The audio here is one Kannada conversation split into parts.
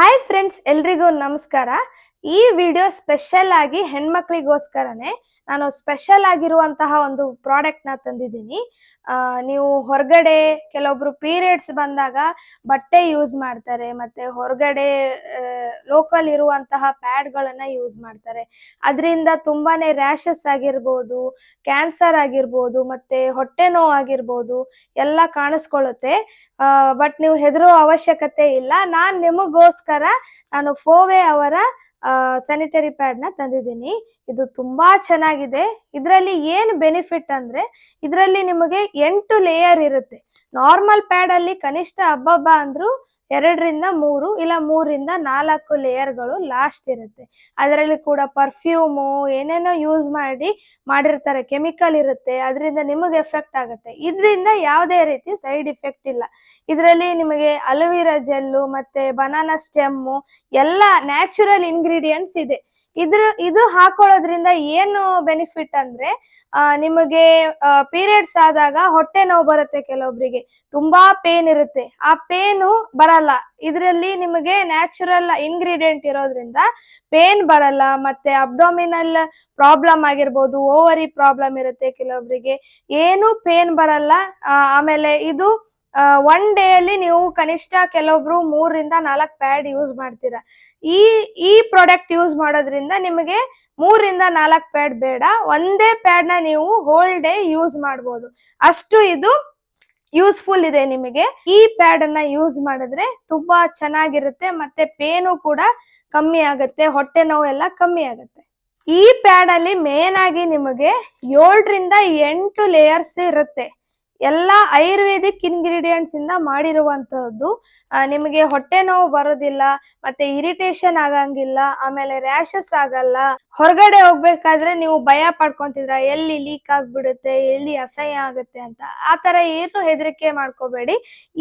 ಹಾಯ್ ಫ್ರೆಂಡ್ಸ್ ಎಲ್ರಿಗೂ ನಮಸ್ಕಾರ. ಈ ವಿಡಿಯೋ ಸ್ಪೆಷಲ್ ಆಗಿ ಹೆಣ್ಮಕ್ಳಿಗೋಸ್ಕರನೇ ನಾನು ಸ್ಪೆಷಲ್ ಆಗಿರುವಂತಹ ಒಂದು ಪ್ರಾಡಕ್ಟ್ನ ತಂದಿದ್ದೀನಿ. ನೀವು ಹೊರಗಡೆ ಕೆಲವೊಬ್ರು ಪೀರಿಯಡ್ಸ್ ಬಂದಾಗ ಬಟ್ಟೆ ಯೂಸ್ ಮಾಡ್ತಾರೆ, ಮತ್ತೆ ಹೊರಗಡೆ ಲೋಕಲ್ ಇರುವಂತಹ ಪ್ಯಾಡ್ ಗಳನ್ನ ಯೂಸ್ ಮಾಡ್ತಾರೆ. ಅದರಿಂದ ತುಂಬಾನೇ ರ್ಯಾಷಸ್ ಆಗಿರ್ಬೋದು ಕ್ಯಾನ್ಸರ್ ಆಗಿರ್ಬೋದು, ಮತ್ತೆ ಹೊಟ್ಟೆ ನೋವು ಆಗಿರ್ಬೋದು ಎಲ್ಲ ಕಾಣಿಸ್ಕೊಳ್ಳುತ್ತೆ. ಬಟ್ ನೀವು ಹೆದರೋ ಅವಶ್ಯಕತೆ ಇಲ್ಲ. ನಾನ್ ನಿಮಗೋಸ್ಕರ ನಾನು ಫೋವೆ ಅವರ ಸ್ಯಾನಿಟರಿ ಪ್ಯಾಡ್ನ ತಂದಿದ್ದೀನಿ. ಇದು ತುಂಬಾ ಚೆನ್ನಾಗಿದೆ. ಇದರಲ್ಲಿ ಏನು ಬೆನಿಫಿಟ್ ಅಂದ್ರೆ, ಇದರಲ್ಲಿ ನಿಮಗೆ ಎಂಟು ಲೇಯರ್ ಇರುತ್ತೆ. ನಾರ್ಮಲ್ ಪ್ಯಾಡ್ ಅಲ್ಲಿ ಕನಿಷ್ಠ ಹಬ್ಬಬ್ಬ ಅಂದ್ರೂ ಎರಡರಿಂದ ಮೂರು ಇಲ್ಲ ಮೂರಿಂದ ನಾಲ್ಕು ಲೇಯರ್ಗಳು ಲಾಸ್ಟ್ ಇರುತ್ತೆ. ಅದರಲ್ಲಿ ಕೂಡ ಪರ್ಫ್ಯೂಮು ಏನೇನೋ ಯೂಸ್ ಮಾಡಿ, ಮಾಡಿರ್ತಾರೆ ಕೆಮಿಕಲ್ ಇರುತ್ತೆ, ಅದರಿಂದ ನಿಮಗೆ ಎಫೆಕ್ಟ್ ಆಗುತ್ತೆ. ಇದರಿಂದ ಯಾವುದೇ ರೀತಿ ಸೈಡ್ ಇಫೆಕ್ಟ್ ಇಲ್ಲ. ಇದರಲ್ಲಿ ನಿಮಗೆ ಅಲೋವಿರಾ ಜೆಲ್ಲು ಮತ್ತೆ ಬನಾನಾ ಸ್ಟೆಮ್ಮು ಎಲ್ಲ ನ್ಯಾಚುರಲ್ ಇಂಗ್ರೀಡಿಯೆಂಟ್ಸ್ ಇದೆ. ಇದ್ರ, ಇದು ಹಾಕೊಳ್ಳೋದ್ರಿಂದ ಏನು ಬೆನಿಫಿಟ್ ಅಂದ್ರೆ ನಿಮಗೆ ಪೀರಿಯಡ್ಸ್ ಆದಾಗ ಹೊಟ್ಟೆ ನೋವು ಬರುತ್ತೆ ಕೆಲವೊಬ್ರಿಗೆ. ತುಂಬಾ ಪೇನ್ ಇರುತ್ತೆ. ಆ ಪೇನು ಬರಲ್ಲ. ಇದರಲ್ಲಿ ನಿಮಗೆ ನ್ಯಾಚುರಲ್ ಇಂಗ್ರೀಡಿಯೆಂಟ್ ಇರೋದ್ರಿಂದ ಪೇನ್ ಬರಲ್ಲ. ಮತ್ತೆ ಅಬ್ಡೋಮಿನಲ್ ಪ್ರಾಬ್ಲಮ್ ಆಗಿರ್ಬೋದು ಓವರಿ ಪ್ರಾಬ್ಲಮ್ ಇರುತ್ತೆ ಕೆಲವೊಬ್ರಿಗೆ. ಏನು ಪೇನ್ ಬರಲ್ಲ. ಆಮೇಲೆ ಇದು ಒನ್ ಡೇ ಅಲ್ಲಿ ನೀವು ಕನಿಷ್ಠ ಕೆಲವೊಬ್ರು ಮೂರರಿಂದ ನಾಲ್ಕು ಪ್ಯಾಡ್ ಯೂಸ್ ಮಾಡ್ತೀರಾ. ಈ ಈ ಪ್ರಾಡಕ್ಟ್ ಯೂಸ್ ಮಾಡೋದ್ರಿಂದ ನಿಮಗೆ ಮೂರರಿಂದ ನಾಲ್ಕು ಪ್ಯಾಡ್ ಬೇಡ. ಒಂದೇ ಪ್ಯಾಡ್ನ ನೀವು ಹೋಲ್ ಡೇ ಯೂಸ್ ಮಾಡ್ಬೋದು. ಅಷ್ಟು ಇದು ಯೂಸ್ಫುಲ್ ಇದೆ ನಿಮಗೆ. ಈ ಪ್ಯಾಡ್ ಅನ್ನ ಯೂಸ್ ಮಾಡಿದ್ರೆ ತುಂಬಾ ಚೆನ್ನಾಗಿರುತ್ತೆ, ಮತ್ತೆ ಪೇನು ಕೂಡ ಕಮ್ಮಿ ಆಗುತ್ತೆ, ಹೊಟ್ಟೆ ನೋವು ಎಲ್ಲ ಕಮ್ಮಿ ಆಗುತ್ತೆ. ಈ ಪ್ಯಾಡ್ ಅಲ್ಲಿ ಮೇನ್ ಆಗಿ ನಿಮಗೆ ಏಳರಿಂದ ಎಂಟು ಲೇಯರ್ಸ್ ಇರುತ್ತೆ. ಎಲ್ಲ ಆಯುರ್ವೇದಿಕ್ ಇಂಗ್ರೀಡಿಯೆಂಟ್ಸ್ ಇಂದ ಮಾಡಿರುವಂತಹದ್ದು ನಿಮಗೆ ಹೊಟ್ಟೆ ನೋವು ಬರೋದಿಲ್ಲ, ಮತ್ತೆ ಇರಿಟೇಷನ್ ಆಗಂಗಿಲ್ಲ, ಆಮೇಲೆ ರ್ಯಾಷಸ್ ಆಗಲ್ಲ, ಹೊರಗಡೆ ಹೋಗ್ಬೇಕಾದ್ರೆ ನೀವು ಭಯ ಪಡ್ಕೊಂತಿದ್ರ, ಎಲ್ಲಿ ಲೀಕ್ ಆಗ್ಬಿಡುತ್ತೆ, ಎಲ್ಲಿ ಅಸಹ್ಯ ಆಗುತ್ತೆ ಅಂತ, ಆ ತರ ಏನು ಹೆದರಿಕೆ ಮಾಡ್ಕೋಬೇಡಿ.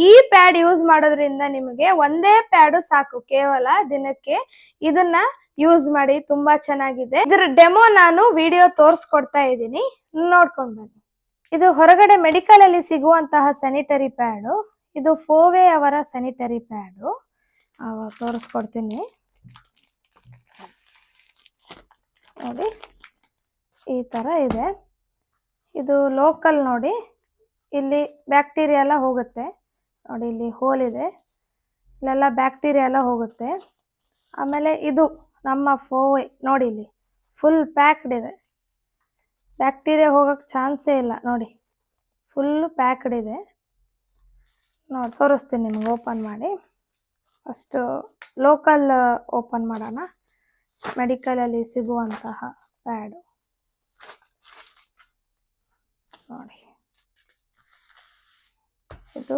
ಈ ಪ್ಯಾಡ್ ಯೂಸ್ ಮಾಡೋದ್ರಿಂದ ನಿಮಗೆ ಒಂದೇ ಪ್ಯಾಡ್ ಸಾಕು, ಕೇವಲ ದಿನಕ್ಕೆ ಇದನ್ನ ಯೂಸ್ ಮಾಡಿ, ತುಂಬಾ ಚೆನ್ನಾಗಿದೆ. ಇದರ ಡೆಮೋ ನಾನು ವಿಡಿಯೋ ತೋರಿಸ್ಕೊಡ್ತಾ ಇದ್ದೀನಿ, ನೋಡ್ಕೊಂಡ್ ಬನ್ನಿ. ಇದು ಹೊರಗಡೆ ಮೆಡಿಕಲ್ ಅಲ್ಲಿ ಸಿಗುವಂತಹ ಸ್ಯಾನಿಟರಿ ಪ್ಯಾಡು ಇದು ಫೋವೆ ಅವರ ಸ್ಯಾನಿಟರಿ ಪ್ಯಾಡು ತೋರಿಸ್ಕೊಡ್ತೀನಿ. ನೋಡಿ, ಈ ತರ ಇದೆ. ಇದು ಲೋಕಲ್ ನೋಡಿ, ಇಲ್ಲಿ ಬ್ಯಾಕ್ಟೀರಿಯಾ ಎಲ್ಲ ಹೋಗುತ್ತೆ. ನೋಡಿ, ಇಲ್ಲಿ ಹೋಲ್ ಇದೆ. ಇಲ್ಲೆಲ್ಲ ಬ್ಯಾಕ್ಟೀರಿಯಾ ಎಲ್ಲ ಹೋಗುತ್ತೆ. ಆಮೇಲೆ ಇದು ನಮ್ಮ ಫೋವೆ ನೋಡಿ ಇಲ್ಲಿ ಫುಲ್ ಪ್ಯಾಕ್ಡ್ ಇದೆ. ಬ್ಯಾಕ್ಟೀರಿಯಾ ಹೋಗೋಕ್ಕೆ ಚಾನ್ಸೇ ಇಲ್ಲ. ನೋಡಿ ಫುಲ್ಲು ಪ್ಯಾಕ್ಡ್ ಇದೆ. ನೋಡಿ, ತೋರಿಸ್ತೀನಿ ನಿಮ್ಗೆ ಓಪನ್ ಮಾಡಿ. ಫಸ್ಟು ಲೋಕಲ್ ಓಪನ್ ಮಾಡೋಣ. ಮೆಡಿಕಲಲ್ಲಿ ಸಿಗುವಂತಹ ಪ್ಯಾಡು ನೋಡಿ. ಇದು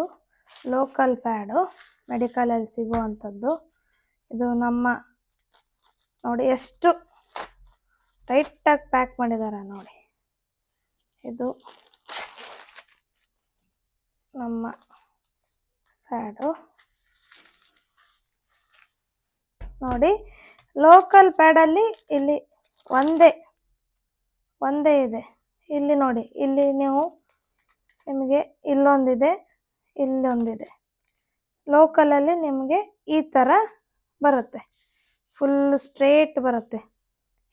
ಲೋಕಲ್ ಪ್ಯಾಡು ಮೆಡಿಕಲಲ್ಲಿ ಸಿಗುವಂಥದ್ದು. ಇದು ನಮ್ಮ, ನೋಡಿ, ಎಷ್ಟು ಟೈಟಾಗಿ ಪ್ಯಾಕ್ ಮಾಡಿದ್ದಾರೆ ನೋಡಿ. ಇದು ನಮ್ಮ ಪ್ಯಾಡು ನೋಡಿ ಲೋಕಲ್ ಪ್ಯಾಡಲ್ಲಿ ಇಲ್ಲಿ ಒಂದೇ ಒಂದೇ ಇದೆ. ಇಲ್ಲಿ ನೋಡಿ, ಇಲ್ಲಿ ನೀವು ನಿಮಗೆ ಇಲ್ಲೊಂದಿದೆ ಇಲ್ಲೊಂದಿದೆ. ಲೋಕಲಲ್ಲಿ ನಿಮಗೆ ಈ ಥರ ಬರುತ್ತೆ. ಫುಲ್ ಸ್ಟ್ರೇಟ್ ಬರುತ್ತೆ.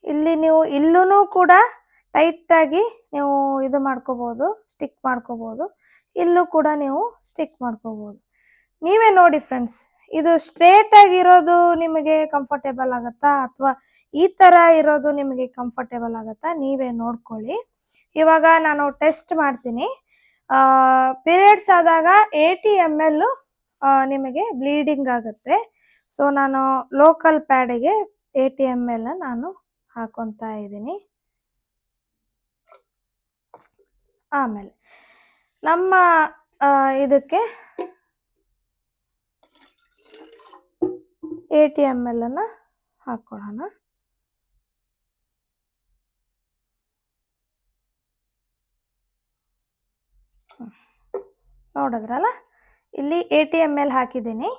ಇಲ್ಲಿ ನೀವು ಇಲ್ಲೂ ಕೂಡ ಟೈಟಾಗಿ ನೀವು ಇದು ಮಾಡ್ಕೋಬೋದು ಸ್ಟಿಕ್ ಮಾಡ್ಕೋಬೋದು. ಇಲ್ಲೂ ಕೂಡ ನೀವು ಸ್ಟಿಕ್ ಮಾಡ್ಕೋಬೋದು. ನೀವೇ ನೋಡಿ ಫ್ರೆಂಡ್ಸ್ ಇದು ಸ್ಟ್ರೇಟ್ ಆಗಿರೋದು ನಿಮಗೆ ಕಂಫರ್ಟೇಬಲ್ ಆಗುತ್ತಾ? ಅಥವಾ ಈ ತರ ಇರೋದು ನಿಮಗೆ ಕಂಫರ್ಟೇಬಲ್ ಆಗುತ್ತಾ? ನೀವೇ ನೋಡ್ಕೊಳ್ಳಿ. ಇವಾಗ ನಾನು ಟೆಸ್ಟ್ ಮಾಡ್ತೀನಿ. ಪೀರಿಯಡ್ಸ್ ಆದಾಗ ಏಯ್ಟಿ ಎಂ ಎಲ್ ನಿಮಗೆ ಬ್ಲೀಡಿಂಗ್ ಆಗುತ್ತೆ. ಸೊ ನಾನು ಲೋಕಲ್ ಪ್ಯಾಡಿಗೆ ಏಯ್ಟಿ ಎಂ ಎಲ್ ನಾನು ಹಾಕೊತಾ ಇದ್ದೀನಿ. ಆಮೇಲೆ ನಮ್ಮ ಇದಕ್ಕೆ ಇದಕ್ಕೆ ಟಿ ಎಂ ಎಲ್ ಅನ್ನ ಹಾಕೊಳ್ಳೋಣ ನೋಡಿದ್ರಲ್ಲ? ಇಲ್ಲಿ ಎ ಟಿ ಎಂ ಎಲ್ ಹಾಕಿದ್ದೀನಿ.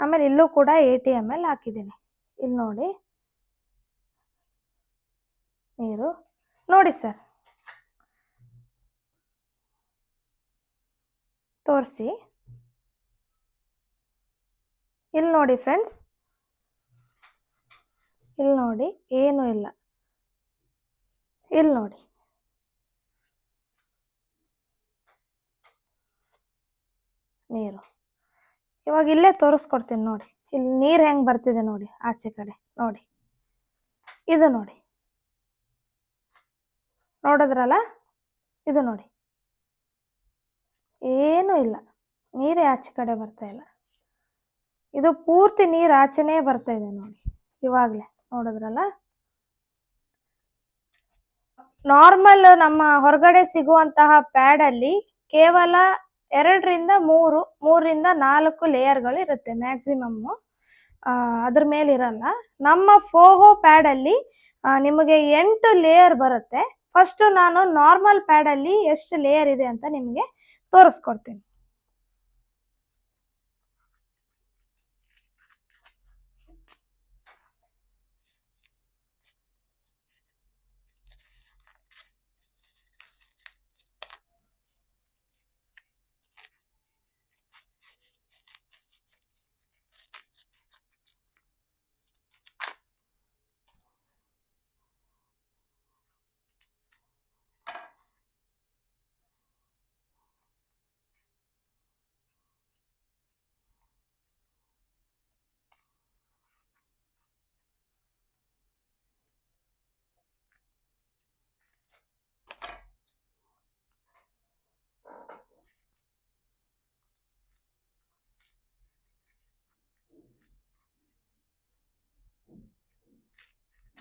ಆಮೇಲೆ ಇಲ್ಲೂ ಕೂಡ ಎ ಟಿ ಎಂ ಎಲ್ ಹಾಕಿದ್ದೀನಿ. ಇಲ್ಲಿ ನೋಡಿ. ನೀರು. ನೋಡಿ ಸರ್. ತೋರಿಸಿ. ಇಲ್ಲಿ ನೋಡಿ ಫ್ರೆಂಡ್ಸ್. ಇಲ್ಲಿ ನೋಡಿ, ಏನು ಇಲ್ಲ. ಇಲ್ಲಿ ನೋಡಿ. ನೀರು. ಇವಾಗ ಇಲ್ಲೇ ತೋರಿಸ್ಕೊಡ್ತೀನಿ ನೋಡಿ. ಇಲ್ಲಿ ನೀರು ಹೆಂಗೆ ಬರ್ತಿದೆ ನೋಡಿ, ಆಚೆ ಕಡೆ. ನೋಡಿ. ಇದು ನೋಡಿ. ನೋಡಿದ್ರಲ್ಲ? ಇದು ನೋಡಿ. ಏನೂ ಇಲ್ಲ. ನೀರೇ ಆಚೆ ಕಡೆ ಬರ್ತಾ ಇಲ್ಲ. ಇದು ಪೂರ್ತಿ ನೀರು ಆಚೆನೇ ಬರ್ತಾ ಇದೆ ನೋಡಿ. ಇವಾಗಲೇ ನೋಡಿದ್ರಲ್ಲ? ನಾರ್ಮಲ್ ನಮ್ಮ ಹೊರಗಡೆ ಸಿಗುವಂತಹ ಪ್ಯಾಡ್ ಅಲ್ಲಿ ಕೇವಲ ಎರಡರಿಂದ ಮೂರು, ಮೂರರಿಂದ ನಾಲ್ಕು ಲೇಯರ್ಗಳು ಇರುತ್ತೆ ಮ್ಯಾಕ್ಸಿಮಮ್ ಅದ್ರ ಮೇಲೆ ಇರಲ್ಲ ನಮ್ಮ ಫೋಹೋ ಪ್ಯಾಡ್ ಅಲ್ಲಿ ನಿಮಗೆ ಎಂಟು ಲೇಯರ್ ಬರುತ್ತೆ. ಫಸ್ಟ್ ನಾನು ನಾರ್ಮಲ್ ಪ್ಯಾಡ್ ಅಲ್ಲಿ ಎಷ್ಟು ಲೇಯರ್ ಇದೆ ಅಂತ ನಿಮಗೆ ತೋರಿಸ್ಕೊಡ್ತೀನಿ.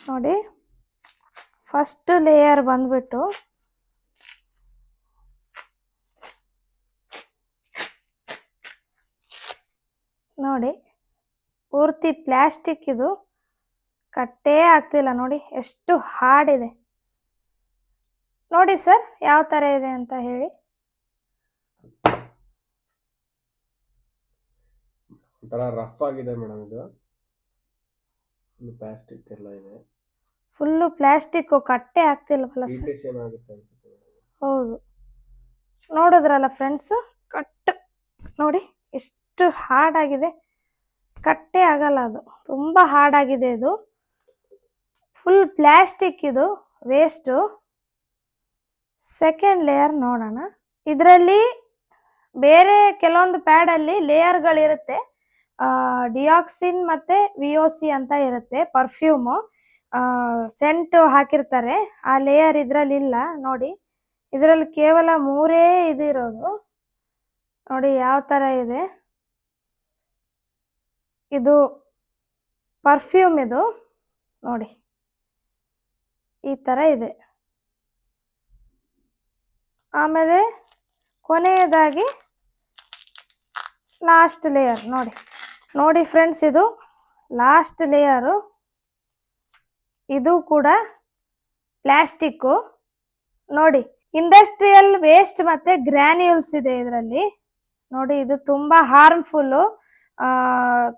ನೋಡಿ. ಫಸ್ಟ್ ಲೇಯರ್ ಬಂದ್ಬಿಟ್ಟು ನೋಡಿ, ಪೂರ್ತಿ ಪ್ಲಾಸ್ಟಿಕ್ ಇದು ಕಟ್ಟೇ ಆಗ್ತಿಲ್ಲ ನೋಡಿ, ಎಷ್ಟು ಹಾರ್ಡ್ ಇದೆ. ನೋಡಿ ಸರ್ ಯಾವ ಥರ ಇದೆ ಅಂತ ಹೇಳಿ. ರಫ್ ಆಗಿದೆ ಮೇಡಮ್ ಇದು. ಪ್ಲಾಸ್ಟಿಕ್ ಎಲ್ಲ ಇದೆ. ಫುಲ್ಲು ಪ್ಲಾಸ್ಟಿಕ್ ಕಟ್ಟೆ ಆಗ್ತಿಲ್ವಲ್ಲ ಸರ್ ಇರಿಟೇಷನ್ ಆಗುತ್ತೆ ಅನ್ಸುತ್ತೆ ಹೌದು. ನೋಡಿದ್ರಲ್ಲ ಫ್ರೆಂಡ್ಸ್ ಕಟ್ ನೋಡಿ ಎಷ್ಟು ಹಾರ್ಡ್ ಆಗಿದೆ. ಕಟ್ಟೆ ಆಗಲ್ಲ ಅದು. ತುಂಬ ಹಾರ್ಡ್ ಆಗಿದೆ ಇದು. ಫುಲ್ ಪ್ಲಾಸ್ಟಿಕ್ ಇದು ವೇಸ್ಟು ಸೆಕೆಂಡ್ ಲೇಯರ್ ನೋಡೋಣ. ಇದರಲ್ಲಿ ಬೇರೆ ಕೆಲವೊಂದು ಪ್ಯಾಡಲ್ಲಿ ಲೇಯರ್ಗಳಿರುತ್ತೆ ಡಿಯಾಕ್ಸಿನ್ ಮತ್ತು ವಿ ಒ ಸಿ ಅಂತ ಇರುತ್ತೆ ಪರ್ಫ್ಯೂಮು ಸೆಂಟ್ ಹಾಕಿರ್ತಾರೆ. ಆ ಲೇಯರ್ ಇದ್ರಲ್ಲಿ ಇಲ್ಲ, ನೋಡಿ. ಇದರಲ್ಲಿ ಕೇವಲ ಮೂರೇ ಇದಿರೋದು ನೋಡಿ ಯಾವ ತರ ಇದೆ. ಇದು ಪರ್ಫ್ಯೂಮ್ ಇದು. ನೋಡಿ. ಈ ತರ ಇದೆ. ಆಮೇಲೆ ಕೊನೆಯದಾಗಿ ಲಾಸ್ಟ್ ಲೇಯರ್ ನೋಡಿ. ನೋಡಿ ಫ್ರೆಂಡ್ಸ್ ಇದು ಲಾಸ್ಟ್ ಲೇಯರು ಇದು ಕೂಡ ಪ್ಲಾಸ್ಟಿಕ್ಕು. ನೋಡಿ ಇಂಡಸ್ಟ್ರಿಯಲ್ ವೇಸ್ಟ್ ಮತ್ತೆ ಗ್ರ್ಯಾನ್ಯೂಲ್ಸ್ ಇದೆ ಇದರಲ್ಲಿ. ನೋಡಿ, ಇದು ತುಂಬಾ ಹಾರ್ಮ್ಫುಲ್ಲು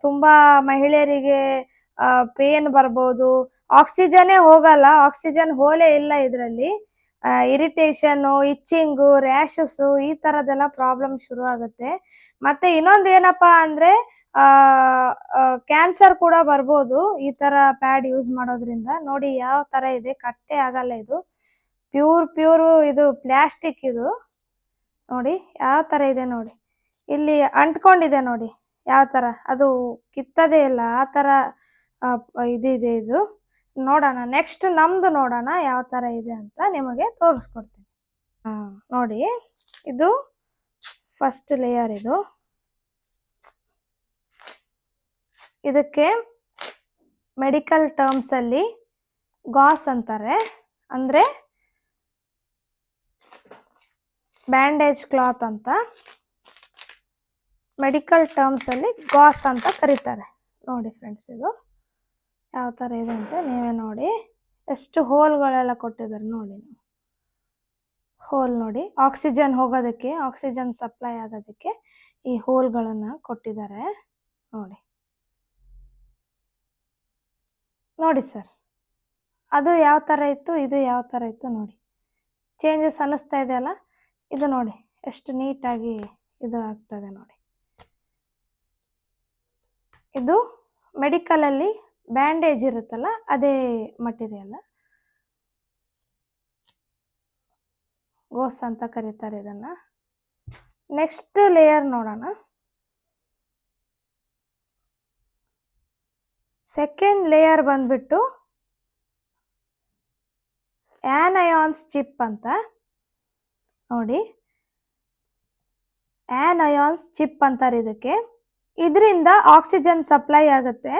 ತುಂಬಾ ಮಹಿಳೆಯರಿಗೆ ಪೇನ್ ಬರ್ಬೋದು. ಆಕ್ಸಿಜನ್ ಹೋಗಲ್ಲ ಆಕ್ಸಿಜನ್ ಹೋಲೇ ಇಲ್ಲ ಇದರಲ್ಲಿ. ಇರಿಟೇಷನ್ನು ಇಚ್ಚಿಂಗು ರ್ಯಾಶಸ್ ಈ ತರದೆಲ್ಲ ಪ್ರಾಬ್ಲಮ್ ಶುರು ಆಗುತ್ತೆ ಮತ್ತೆ ಇನ್ನೊಂದು ಏನಪ್ಪಾ ಅಂದ್ರೆ ಕ್ಯಾನ್ಸರ್ ಕೂಡ ಬರ್ಬೋದು ಈ ತರ ಪ್ಯಾಡ್ ಯೂಸ್ ಮಾಡೋದ್ರಿಂದ. ನೋಡಿ ಯಾವ ತರ ಇದೆ ಕಟ್ಟೆ ಆಗಲ್ಲ ಇದು. ಪ್ಯೂರ್ ಪ್ಯೂರ್ ಇದು ಪ್ಲಾಸ್ಟಿಕ್ ಇದು. ನೋಡಿ ಯಾವ ತರ ಇದೆ ನೋಡಿ. ಇಲ್ಲಿ ಅಂಟ್ಕೊಂಡಿದೆ ನೋಡಿ ಯಾವ ತರ. ಅದು ಕಿತ್ತದೇ ಇಲ್ಲ ಆ ತರ ಆ, ಇದಿದೆ ಇದು. ನೋಡೋಣ. ನೆಕ್ಸ್ಟ್ ನಮ್ದು ನೋಡೋಣ ಯಾವ ತರ ಇದೆ ಅಂತ ನಿಮಗೆ ತೋರಿಸ್ಕೊಡ್ತೀನಿ. ಹಾಂ, ನೋಡಿ. ಇದು ಫಸ್ಟ್ ಲೇಯರ್ ಇದು. ಇದಕ್ಕೆ ಮೆಡಿಕಲ್ ಟರ್ಮ್ಸ್ ಅಲ್ಲಿ ಗಾಸ್ ಅಂತಾರೆ. ಅಂದ್ರೆ ಬ್ಯಾಂಡೇಜ್ ಕ್ಲಾತ್ ಅಂತ. ಮೆಡಿಕಲ್ ಟರ್ಮ್ಸ್ ಅಲ್ಲಿ ಗಾಸ್ ಅಂತ ಕರೀತಾರೆ. ನೋಡಿ ಫ್ರೆಂಡ್ಸ್ ಇದು. ಯಾವ ಥರ ಇದೆ ಅಂತ ನೀವೇ ನೋಡಿ. ಎಷ್ಟು ಹೋಲ್ಗಳೆಲ್ಲ ಕೊಟ್ಟಿದ್ದಾರೆ ನೋಡಿ ಹೋಲ್ ನೋಡಿ. ಆಕ್ಸಿಜನ್ ಹೋಗೋದಕ್ಕೆ, ಆಕ್ಸಿಜನ್ ಸಪ್ಲೈ ಆಗೋದಕ್ಕೆ ಈ ಹೋಲ್ಗಳನ್ನು ಕೊಟ್ಟಿದ್ದಾರೆ. ನೋಡಿ. ನೋಡಿ ಸರ್. ಅದು ಯಾವ ಥರ ಇತ್ತು, ಇದು ಯಾವ ಥರ ಇತ್ತು ನೋಡಿ. ಚೇಂಜಸ್ ಅನ್ನಿಸ್ತಾ ಇದೆಯಲ್ಲ ಇದು ನೋಡಿ. ಎಷ್ಟು ನೀಟಾಗಿ ಇದು ಆಗ್ತದೆ ನೋಡಿ. ಇದು ಮೆಡಿಕಲಲ್ಲಿ ಬ್ಯಾಂಡೇಜ್ ಇರುತ್ತಲ್ಲ, ಅದೇ ಮಟೀರಿಯಲ್ ಗೋಸ್ ಅಂತ ಕರೀತಾರೆ ಇದನ್ನ. ನೆಕ್ಸ್ಟ್ ಲೇಯರ್ ನೋಡೋಣ. ಸೆಕೆಂಡ್ ಲೇಯರ್ ಬಂದ್ಬಿಟ್ಟು ಆ್ಯನಯಾನ್ಸ್ ಚಿಪ್ ಅಂತ. ನೋಡಿ. ಆ್ಯನಯಾನ್ಸ್ ಚಿಪ್ ಅಂತಾರೆ ಇದಕ್ಕೆ. ಇದರಿಂದ ಆಕ್ಸಿಜನ್ ಸಪ್ಲೈ ಆಗುತ್ತೆ.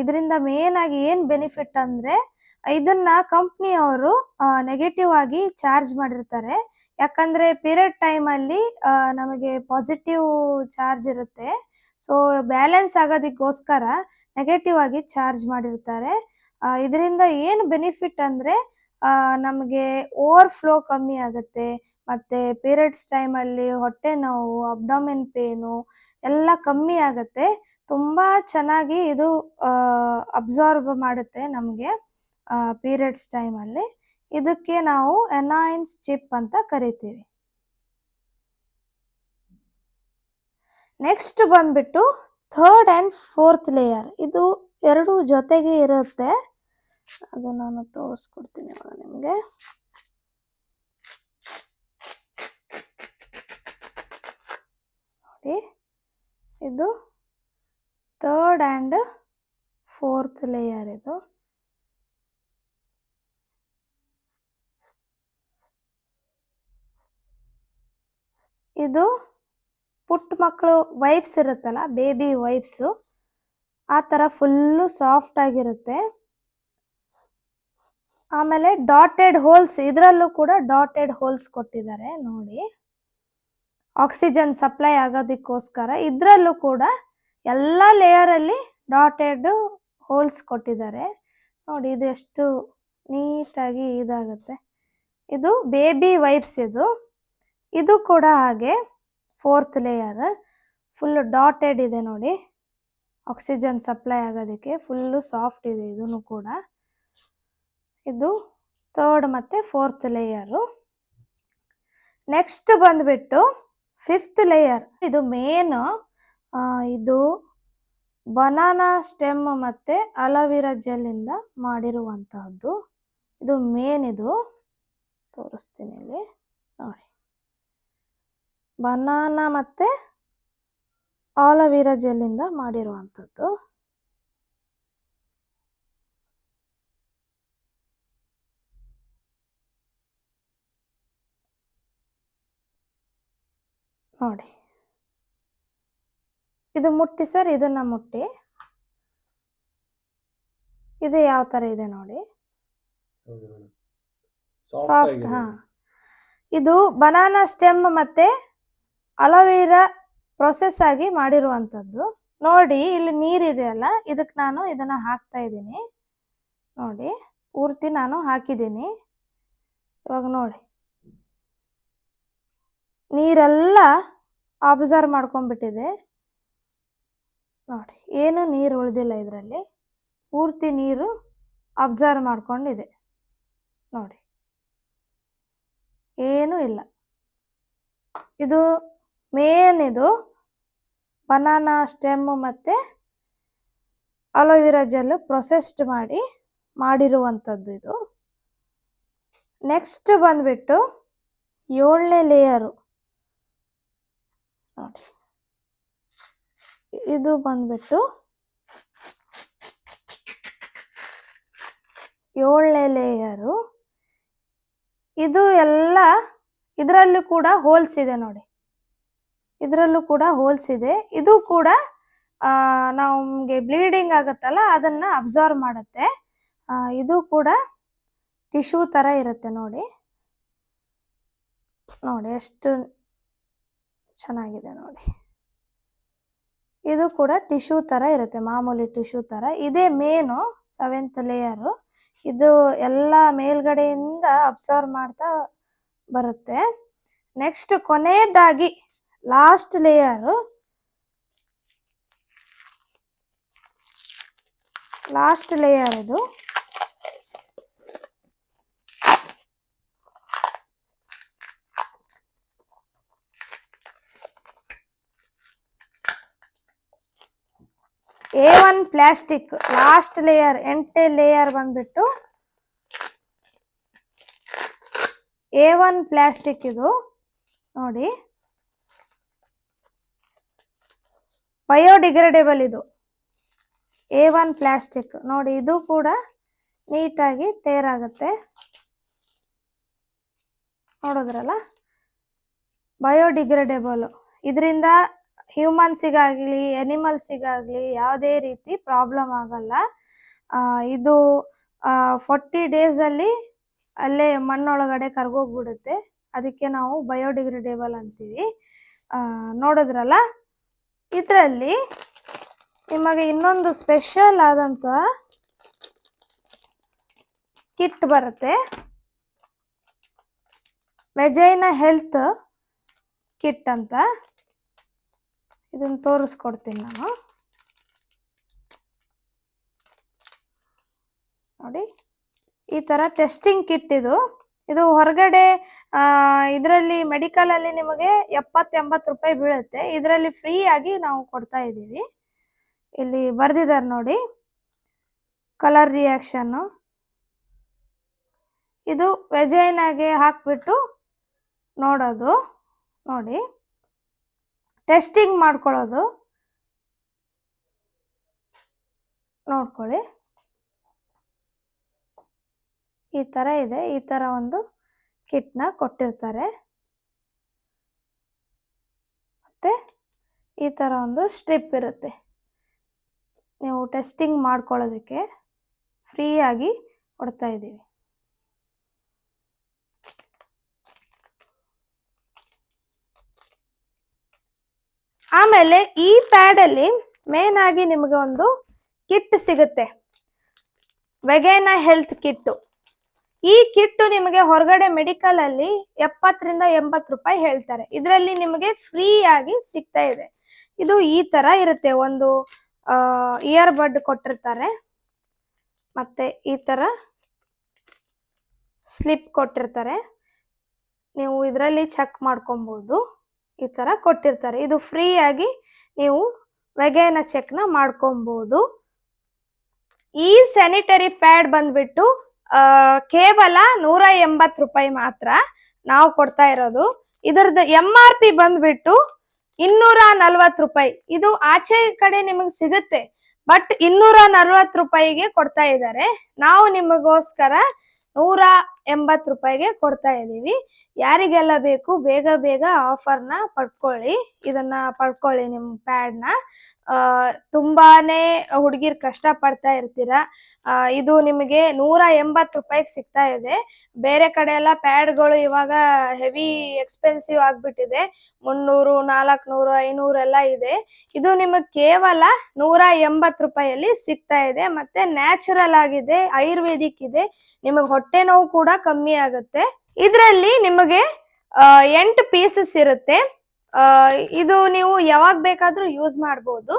ಇದರಿಂದ ಮೇನ್ ಆಗಿ ಏನು ಬೆನಿಫಿಟ್ ಅಂದ್ರೆ ಇದನ್ನ ಕಂಪ್ನಿಯವರು ನೆಗೆಟಿವ್ ಆಗಿ ಚಾರ್ಜ್ ಮಾಡಿರ್ತಾರೆ. ಯಾಕಂದರೆ ಪೀರಿಯಡ್ ಅಲ್ಲಿ ನಮಗೆ ಪಾಸಿಟಿವ್ ಚಾರ್ಜ್ ಇರುತ್ತೆ. ಸೊ ಬ್ಯಾಲೆನ್ಸ್ ಆಗೋದಕ್ಕೋಸ್ಕರ ನೆಗೆಟಿವ್ ಆಗಿ ಚಾರ್ಜ್ ಮಾಡಿರ್ತಾರೆ. ಇದರಿಂದ ಏನು ಬೆನಿಫಿಟ್ ಅಂದರೆ ನಮಗೆ ಓವರ್ ಫ್ಲೋ ಕಮ್ಮಿ ಆಗುತ್ತೆ, ಮತ್ತು ಪೀರಿಯಡ್ಸ್ ಟೈಮಲ್ಲಿ ಹೊಟ್ಟೆ ನೋವು ಅಬ್ಡಾಮಿನ್ ಪೇನು ಎಲ್ಲ ಕಮ್ಮಿ ಆಗುತ್ತೆ. ತುಂಬ ಚೆನ್ನಾಗಿ ಇದು ಅಬ್ಸಾರ್ಬ್ ಮಾಡುತ್ತೆ ನಮಗೆ ಪೀರಿಯಡ್ಸ್ ಟೈಮಲ್ಲಿ ಇದಕ್ಕೆ ನಾವು ಎನಾಯಿನ್ಸ್ ಚಿಪ್ ಅಂತ ಕರಿತೀವಿ. ನೆಕ್ಸ್ಟ್ ಬಂದ್ಬಿಟ್ಟು ಥರ್ಡ್ ಆ್ಯಂಡ್ ಫೋರ್ತ್ ಲೇಯರ್ ಇದು ಎರಡು ಜೊತೆಗೆ ಇರುತ್ತೆ. ಅದು ನಾನು ತೋರಿಸ್ಕೊಡ್ತೀನಿ ಇವಾಗ ನಿಮಗೆ. ನೋಡಿ, ಇದು ಥರ್ಡ್ ಆ್ಯಂಡ್ ಫೋರ್ತ್ ಲೇಯರ್ ಇದು. ಇದು ಪುಟ್ಟ ಮಕ್ಕಳು ವೈಪ್ಸ್ ಇರುತ್ತಲ್ಲ, ಬೇಬಿ ವೈಪ್ಸು, ಆ ಥರ ಫುಲ್ಲು ಸಾಫ್ಟ್ ಆಗಿರುತ್ತೆ. ಆಮೇಲೆ ಡಾಟೆಡ್ ಹೋಲ್ಸ್, ಇದರಲ್ಲೂ ಕೂಡ ಡಾಟೆಡ್ ಹೋಲ್ಸ್ ಕೊಟ್ಟಿದ್ದಾರೆ ನೋಡಿ. ಆಕ್ಸಿಜನ್ ಸಪ್ಲೈ ಆಗೋದಕ್ಕೋಸ್ಕರ ಇದರಲ್ಲೂ ಕೂಡ ಎಲ್ಲ ಲೇಯರಲ್ಲಿ ಡಾಟೆಡ್ ಹೋಲ್ಸ್ ಕೊಟ್ಟಿದ್ದಾರೆ. ನೋಡಿ, ಇದು ಎಷ್ಟು ನೀಟಾಗಿ ಇದಾಗುತ್ತೆ. ಇದು ಬೇಬಿ ವೈಪ್ಸ್ ಇದು. ಇದು ಕೂಡ ಹಾಗೆ ಫೋರ್ತ್ ಲೇಯರ್ ಫುಲ್ ಡಾಟೆಡ್ ಇದೆ ನೋಡಿ. ಆಕ್ಸಿಜನ್ ಸಪ್ಲೈ ಆಗೋದಕ್ಕೆ ಫುಲ್ಲು ಸಾಫ್ಟ್ ಇದೆ ಇದೂ ಕೂಡ. ಇದು ಥರ್ಡ್ ಮತ್ತು ಫೋರ್ತ್ ಲೇಯರು ನೆಕ್ಸ್ಟ್ ಬಂದ್ಬಿಟ್ಟು ಫಿಫ್ತ್ ಲೇಯರ್ ಇದು ಮೇನ್ ಇದು ಬನಾನಾ ಸ್ಟೆಮ್ ಮತ್ತು ಅಲೋವಿರಾ ಜೆಲ್ಲಿಂದ ಮಾಡಿರುವಂತಹದ್ದು. ಇದು ಮೇನ್ ಇದು. ತೋರಿಸ್ತೀನಿ ಇಲ್ಲಿ. ನೋಡಿ. ಬನಾನಾ ಮತ್ತು ಆಲೋವಿರಾ ಜೆಲ್ಲಿಂದ ಮಾಡಿರುವಂಥದ್ದು ನೋಡಿ. ಇದು ಮುಟ್ಟಿ ಸರ್ ಇದನ್ನ ಮುಟ್ಟಿ. ಇದು ಯಾವ ತರ ಇದೆ ನೋಡಿ. ಸಾಫ್ಟ್ ಹಾ. ಇದು ಬನಾನಾ ಸ್ಟೆಮ್ ಮತ್ತೆ ಅಲೋವೆರಾ ಪ್ರೊಸೆಸ್ ಆಗಿ ಮಾಡಿರುವಂತದ್ದು. ನೋಡಿ ಇಲ್ಲಿ ನೀರಿದೆ ಅಲ್ಲ ಇದಕ್ಕೆ ನಾನು ಇದನ್ನ ಹಾಕ್ತಾ ಇದ್ದೀನಿ. ನೋಡಿ ಪೂರ್ತಿ ನಾನು ಹಾಕಿದ್ದೀನಿ. ಇವಾಗ ನೋಡಿ. ನೀರೆಲ್ಲ ಅಬ್ಸರ್ವ್ ಮಾಡ್ಕೊಂಡ್ಬಿಟ್ಟಿದೆ. ನೋಡಿ, ಏನು ನೀರು ಉಳಿದಿಲ್ಲ ಇದರಲ್ಲಿ. ಪೂರ್ತಿ ನೀರು ಅಬ್ಸರ್ವ್ ಮಾಡ್ಕೊಂಡಿದೆ. ನೋಡಿ, ಏನು ಇಲ್ಲ. ಇದು ಮೇನ್ ಇದು. ಬನಾನಾ ಸ್ಟೆಮ್ಮು ಮತ್ತು ಅಲೋವೆರಾ ಜೆಲ್ ಪ್ರೊಸೆಸ್ಡ್ ಮಾಡಿ ಮಾಡಿರುವಂಥದ್ದು ಇದು. ನೆಕ್ಸ್ಟ್ ಬಂದ್ಬಿಟ್ಟು ಏಳನೇ ಲೇಯರು. ನೋಡಿ ಇದು ಬಂದ್ಬಿಟ್ಟು ಏಳನೇ ಲೇಯರು ಇದು ಎಲ್ಲ ಇದರಲ್ಲೂ ಕೂಡ ಹೋಲ್ಸ್ ಇದೆ ನೋಡಿ. ಇದರಲ್ಲೂ ಕೂಡ ಹೋಲ್ಸ್ ಇದೆ. ಇದು ಕೂಡ ನಮಗೆ ಬ್ಲೀಡಿಂಗ್ ಆಗುತ್ತಲ್ಲ, ಅದನ್ನ ಅಬ್ಸರ್ವ್ ಮಾಡುತ್ತೆ. ಇದು ಕೂಡ ಟಿಶ್ಯೂ ಥರ ಇರುತ್ತೆ ನೋಡಿ. ನೋಡಿ, ಎಷ್ಟು ಚೆನ್ನಾಗಿದೆ ನೋಡಿ. ಇದು ಕೂಡ ಟಿಶ್ಯೂ ಥರ ಇರುತ್ತೆ, ಮಾಮೂಲಿ ಟಿಶ್ಯೂ ಥರ ಇದೇ ಮೇನು ಸೆವೆಂತ್ ಲೇಯರು ಇದು ಎಲ್ಲ ಮೇಲ್ಗಡೆಯಿಂದ ಅಬ್ಸರ್ವ್ ಮಾಡ್ತಾ ಬರುತ್ತೆ. ನೆಕ್ಸ್ಟ್ ಕೊನೆಯದಾಗಿ ಲಾಸ್ಟ್ ಲೇಯರು ಲಾಸ್ಟ್ ಲೇಯರ್ ಇದು A one plastic last layer ಎಂಟೇ layer ಬಂದ್ಬಿಟ್ಟು ಎ ಒನ್ ಪ್ಲಾಸ್ಟಿಕ್ ಇದು. ನೋಡಿ. ಬಯೋಡಿಗ್ರೇಡೇಬಲ್ ಇದು. ಎ ಒನ್ ಪ್ಲಾಸ್ಟಿಕ್ ನೋಡಿ, ಇದು ಕೂಡ ನೀಟಾಗಿ ಟೇರ್ ಆಗುತ್ತೆ. ನೋಡೋದ್ರಲ್ಲ? ಬಯೋಡಿಗ್ರೇಡೇಬಲ್ ಇದರಿಂದ ಹ್ಯೂಮನ್ಸಿಗಾಗಲಿ ಎನಿಮಲ್ಸಿಗಾಗಲಿ ಯಾವುದೇ ರೀತಿ ಪ್ರಾಬ್ಲಮ್ ಆಗಲ್ಲ. ಇದು ಫೋರ್ಟಿ ಡೇಸಲ್ಲಿ ಅಲ್ಲೇ ಮಣ್ಣೊಳಗಡೆ ಕರ್ಗೋಗ್ಬಿಡುತ್ತೆ. ಅದಕ್ಕೆ ನಾವು ಬಯೋಡಿಗ್ರೇಡೇಬಲ್ ಅಂತೀವಿ. ನೋಡಿದ್ರಲ್ಲ? ಇದರಲ್ಲಿ ನಿಮಗೆ ಇನ್ನೊಂದು ಸ್ಪೆಷಲ್ ಆದಂಥ ಕಿಟ್ ಬರುತ್ತೆ. ವೆಜೈನ ಹೆಲ್ತ್ ಕಿಟ್ ಅಂತ. ಇದನ್ನ ತೋರಿಸ್ಕೊಡ್ತೀನಿ ನಾನು. ನೋಡಿ, ಈ ತರ ಟೆಸ್ಟಿಂಗ್ ಕಿಟ್ ಇದು. ಇದು ಹೊರಗಡೆ ಇದರಲ್ಲಿ ಮೆಡಿಕಲ್ ಅಲ್ಲಿ ನಿಮಗೆ ಎಪ್ಪತ್ ಎಂಬತ್ ರೂಪಾಯಿ ಬೀಳುತ್ತೆ. ಇದರಲ್ಲಿ ಫ್ರೀ ಆಗಿ ನಾವು ಕೊಡ್ತಾ ಇದ್ದೀವಿ. ಇಲ್ಲಿ ಬರ್ದಿದ್ದಾರೆ ನೋಡಿ. ಕಲರ್ ರಿಯಾಕ್ಷನ್ ಇದು ವೆಜೈನಾಗೆ ಹಾಕ್ಬಿಟ್ಟು ನೋಡೋದು. ನೋಡಿ. ಟೆಸ್ಟಿಂಗ್ ಮಾಡ್ಕೊಳ್ಳೋದು. ನೋಡ್ಕೊಳ್ಳಿ. ಈ ತರ ಇದೆ. ಈ ತರ ಒಂದು ಕಿಟ್ನ ಕೊಟ್ಟಿರ್ತಾರೆ. ಮತ್ತೆ ಈ ತರ ಒಂದು ಸ್ಟ್ರಿಪ್ ಇರುತ್ತೆ. ನೀವು ಟೆಸ್ಟಿಂಗ್ ಮಾಡ್ಕೊಳ್ಳೋದಕ್ಕೆ ಫ್ರೀಯಾಗಿ ಕೊಡ್ತಾ ಇದ್ದೀವಿ. ಆಮೇಲೆ ಈ ಪ್ಯಾಡ್ ಅಲ್ಲಿ ಮೇನ್ ಆಗಿ ನಿಮಗೆ ಒಂದು ಕಿಟ್ ಸಿಗುತ್ತೆ. ವೆಗೇನ ಹೆಲ್ತ್ ಕಿಟ್ಟು ಈ ಕಿಟ್ಟು ನಿಮಗೆ ಹೊರಗಡೆ ಮೆಡಿಕಲ್ ಅಲ್ಲಿ ಎಪ್ಪತ್ತರಿಂದ ಎಂಬತ್ತು ರೂಪಾಯಿ ಹೇಳ್ತಾರೆ. ಇದರಲ್ಲಿ ನಿಮಗೆ ಫ್ರೀ ಆಗಿ ಸಿಗ್ತಾ ಇದೆ. ಇದು ಈ ತರ ಇರುತ್ತೆ. ಒಂದು ಇಯರ್ ಬಡ್ ಕೊಟ್ಟಿರ್ತಾರೆ. ಮತ್ತೆ ಈ ತರ ಸ್ಲಿಪ್ ಕೊಟ್ಟಿರ್ತಾರೆ. ನೀವು ಇದರಲ್ಲಿ ಚೆಕ್ ಮಾಡ್ಕೊಬಹುದು ಈ ತರ ಕೊಟ್ಟಿರ್ತಾರೆ. ಇದು ಫ್ರೀ ಆಗಿ ನೀವು ವೆಗೇನ ಚೆಕ್ನ ಮಾಡ್ಕೊಬಹುದು ಈ ಸ್ಯಾನಿಟರಿ ಪ್ಯಾಡ್ ಬಂದ್ಬಿಟ್ಟು ಕೇವಲ ನೂರ ಎಂಬತ್ ರೂಪಾಯಿ ಮಾತ್ರ ನಾವು ಕೊಡ್ತಾ ಇರೋದು. ಇದರದ್ದು ಎಂ ಆರ್ ಪಿ ಬಂದ್ಬಿಟ್ಟು ಇನ್ನೂರ ನಲ್ವತ್ ರೂಪಾಯಿ. ಇದು ಆಚೆ ಕಡೆ ನಿಮಗೆ ಸಿಗುತ್ತೆ ಬಟ್ ಇನ್ನೂರ ನಲ್ವತ್ ರೂಪಾಯಿಗೆ ಕೊಡ್ತಾ ಇದ್ದಾರೆ. ನಾವು ನಿಮಗೋಸ್ಕರ ನೂರ ಎಂಬತ್ ರೂಪಾಯಿಗೆ ಕೊಡ್ತಾ ಇದೀವಿ ಯಾರಿಗೆಲ್ಲ ಬೇಕು ಬೇಗ ಬೇಗ ಆಫರ್ನ ಪಡ್ಕೊಳ್ಳಿ. ಇದನ್ನ ಪಡ್ಕೊಳ್ಳಿ ನಿಮ್ಮ ಪ್ಯಾಡ್ನ ತುಂಬಾನೇ ಹುಡುಗಿರ್ ಕಷ್ಟ ಪಡ್ತಾ ಇರ್ತೀರಾ. ಇದು ನಿಮಗೆ ನೂರ ಎಂಬತ್ತು ರೂಪಾಯಿಗೆ ಸಿಗ್ತಾ ಇದೆ. ಬೇರೆ ಕಡೆ ಎಲ್ಲ ಪ್ಯಾಡ್ಗಳು ಇವಾಗ ಹೆವಿ ಎಕ್ಸ್ಪೆನ್ಸಿವ್ ಆಗ್ಬಿಟ್ಟಿದೆ. ಮುನ್ನೂರು, ನಾಲ್ಕುನೂರು, ಐನೂರು ಎಲ್ಲ ಇದೆ. ಇದು ನಿಮಗೆ ಕೇವಲ ನೂರ ಎಂಬತ್ತು ರೂಪಾಯಿಯಲ್ಲಿ ಸಿಗ್ತಾ ಇದೆ. ಮತ್ತೆ ನ್ಯಾಚುರಲ್ ಆಗಿದೆ, ಆಯುರ್ವೇದಿಕ್ ಇದೆ. ನಿಮಗೆ ಹೊಟ್ಟೆ ನೋವು ಕೂಡ ಕಮ್ಮಿ ಆಗುತ್ತೆ. ಇದರಲ್ಲಿ ನಿಮಗೆ ಎಂಟು ಪೀಸಸ್ ಇರುತ್ತೆ. ಇದು ನೀವು ಯಾವಾಗ ಬೇಕಾದ್ರೂ ಯೂಸ್ ಮಾಡ್ಬೋದು.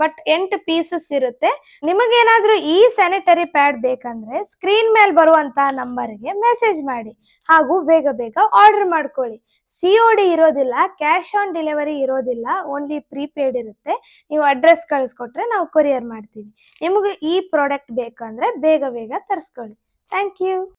ಬಟ್ ಎಂಟು ಪೀಸಸ್ ಇರುತ್ತೆ. ನಿಮಗೇನಾದ್ರೂ ಈ ಸ್ಯಾನಿಟರಿ ಪ್ಯಾಡ್ ಬೇಕಂದ್ರೆ ಸ್ಕ್ರೀನ್ ಮೇಲೆ ಬರುವಂತ ನಂಬರ್ಗೆ ಮೆಸೇಜ್ ಮಾಡಿ. ಹಾಗೂ ಬೇಗ ಬೇಗ ಆರ್ಡರ್ ಮಾಡ್ಕೊಳ್ಳಿ. ಸಿ ಒ ಡಿ ಇರೋದಿಲ್ಲ ಕ್ಯಾಶ್ ಆನ್ ಡೆಲಿವರಿ ಇರೋದಿಲ್ಲ ಓನ್ಲಿ ಪ್ರೀಪೇಯ್ಡ್ ಇರುತ್ತೆ. ನೀವು ಅಡ್ರೆಸ್ ಕಳಿಸ್ಕೊಟ್ರೆ ನಾವು ಕೊರಿಯರ್ ಮಾಡ್ತೀವಿ. ನಿಮಗೆ ಈ ಪ್ರಾಡಕ್ಟ್ ಬೇಕಂದ್ರೆ ಬೇಗ ಬೇಗ ತರಿಸ್ಕೊಳ್ಳಿ. Thank you